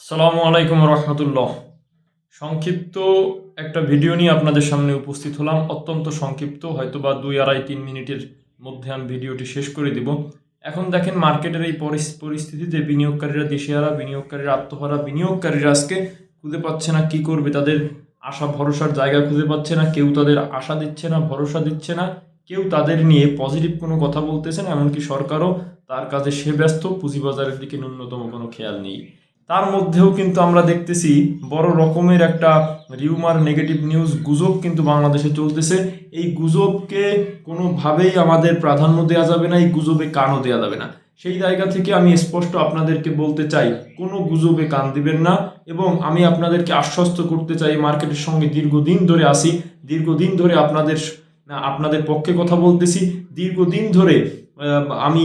আসসালামু আলাইকুম রহমতুল্লাহ। সংক্ষিপ্ত একটা ভিডিও নিয়ে আপনাদের সামনে উপস্থিত হলাম। অত্যন্ত সংক্ষিপ্ত হয়তো বা দুই আড়াই তিন মিনিটের মধ্যে আমি ভিডিওটি শেষ করে দিব। এখন দেখেন মার্কেটের এই পরিস- পরিস্থিতিতে বিনিয়োগকারীরা দিশেহারা, বিনিয়োগকারীরা আত্মহারা, বিনিয়োগকারীরা আজকে খুঁজে পাচ্ছে না কি করবে, তাদের আশা ভরসার জায়গা খুঁজে পাচ্ছে না, কেউ তাদের আশা দিচ্ছে না, ভরসা দিচ্ছে না, কেউ তাদের নিয়ে পজিটিভ কোনো কথা বলতেছে না, এমনকি সরকারও তার কাজে সে ব্যস্ত, পুঁজিবাজারের দিকে ন্যূনতম কোনো খেয়াল নেই। তার মধ্যেও কিন্তু আমরা দেখতেছি বড় রকমের একটা রিউমার নেগেটিভ নিউজ গুজব কিন্তু বাংলাদেশে চলতেছে। এই গুজবকে কোনোভাবেই আমাদের প্রাধান্য দেওয়া যাবে না, এই গুজবে কানও দেওয়া যাবে না। সেই জায়গা থেকে আমি স্পষ্ট আপনাদেরকে বলতে চাই, কোনো গুজবে কান দিবেন না এবং আমি আপনাদেরকে আশ্বস্ত করতে চাই মার্কেটের সঙ্গে দীর্ঘদিন ধরে আসি দীর্ঘদিন ধরে আপনাদের আপনাদের পক্ষে কথা বলতেছি, দীর্ঘদিন ধরে আমি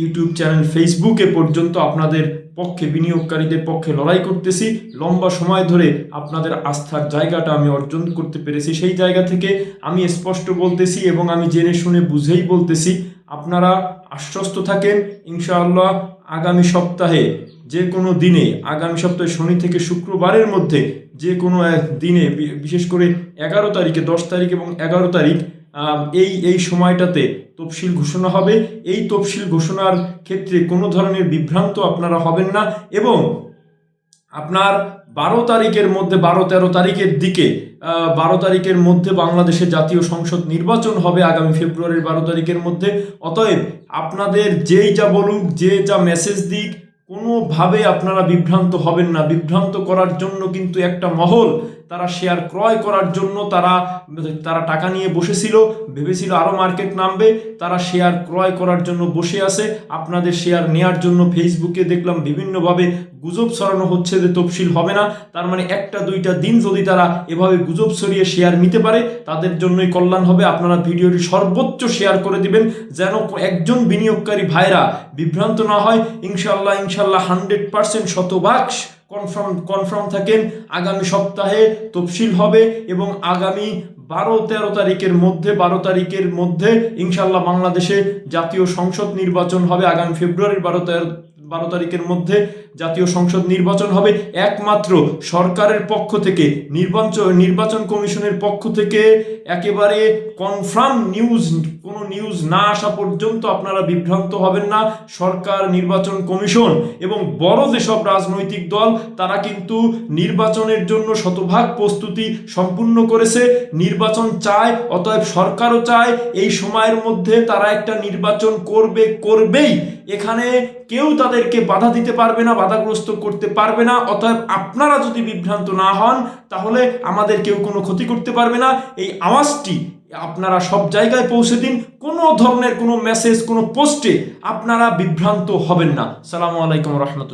ইউটিউব চ্যানেল ফেসবুকে পর্যন্ত আপনাদের পক্ষে, বিনিয়োগকারীদের পক্ষে লড়াই করতেছি। লম্বা সময় ধরে আপনাদের আস্থার জায়গাটা আমি অর্জন করতে পেরেছি। সেই জায়গা থেকে আমি স্পষ্ট বলতেছি এবং আমি জেনে শুনে বুঝেই বলতেছি, আপনারা আশ্বস্ত থাকেন, ইনশাআল্লাহ আগামী সপ্তাহে, যে কোনো দিনে, আগামী সপ্তাহে শনি থেকে শুক্রবারের মধ্যে, যে কোনো দিনে বিশেষ করে এগারো তারিখে, দশ তারিখ এবং এগারো তারিখ এই এই সময়টাতে তফসিল ঘোষণা হবে। এই তফসিল ঘোষণার ক্ষেত্রে কোনো ধরনের বিভ্রান্ত আপনারা হবেন না এবং আপনার বারো তারিখের মধ্যে, বারো তেরো তারিখের দিকে বারো তারিখের মধ্যে বাংলাদেশে জাতীয় সংসদ নির্বাচন হবে আগামী ফেব্রুয়ারির বারো তারিখের মধ্যে। অতএব আপনাদের যেই যা বলুক, যে যা মেসেজ দিক, কোনোভাবে আপনারা বিভ্রান্ত হবেন না। বিভ্রান্ত করার জন্য কিন্তু একটা মহল তারা শেয়ার ক্রয় করার জন্য তারা তারা টাকা নিয়ে বসেছিল, ভেবেছিল আরও মার্কেট নামবে, তারা শেয়ার ক্রয় করার জন্য বসে আছে। আপনাদের শেয়ার নেয়ার জন্য ফেসবুকে দেখলাম বিভিন্নভাবে গুজব ছড়ানো হচ্ছে যে তফসিল হবে না। তার মানে একটা দুইটা দিন যদি তারা এভাবে গুজব ছড়িয়ে শেয়ার নিতে পারে, তাদের জন্যই কল্যাণ হবে। আপনারা ভিডিওটি সর্বোচ্চ শেয়ার করে দিবেন, যেন একজন বিনিয়োগকারী ভাইরা বিভ্রান্ত না হয়। ইনশাল্লাহ ইনশাল্লাহ হান্ড্রেড পার্সেন্ট শতভাগ কনফার্ম কনফার্ম থাকেন, আগামী সপ্তাহে তফসিল হবে এবং আগামী বারো, তেরো তারিখের মধ্যে, বারো তারিখের মধ্যে ইনশাল্লাহ বাংলাদেশে জাতীয় সংসদ নির্বাচন হবে, আগামী ফেব্রুয়ারির বারো, তেরো বারো তারিখের মধ্যে জাতীয় সংসদ নির্বাচন হবে। একমাত্র সরকারের পক্ষ থেকে নির্বাচন নির্বাচন কমিশনের পক্ষ থেকে একেবারে কনফার্ম নিউজ কোনো নিউজ না আসা পর্যন্ত আপনারা বিভ্রান্ত হবেন না। সরকার, নির্বাচন কমিশন এবং বড় যেসব রাজনৈতিক দল, তারা কিন্তু নির্বাচনের জন্য শতভাগ প্রস্তুতি সম্পূর্ণ করেছে। নির্বাচন চায়, অতএব সরকারও চায়। এই সময়ের মধ্যে তারা একটা নির্বাচন করবে, করবেই। এখানে কেউ তাদেরকে বাধা দিতে পারবে না, বাধাগ্রস্ত করতে পারবে না। অতএব আপনারা যদি বিভ্রান্ত না হন, তাহলে আমাদের কেউ কোনো ক্ষতি করতে পারবে না। এই আওয়াজটি আপনারা সব জায়গায় পৌঁছে দিন। কোনো ধরনের কোনো মেসেজ কোনো পোস্টে আপনারা বিভ্রান্ত হবেন না। সালামু আলাইকুম রহমতুল্লাহ।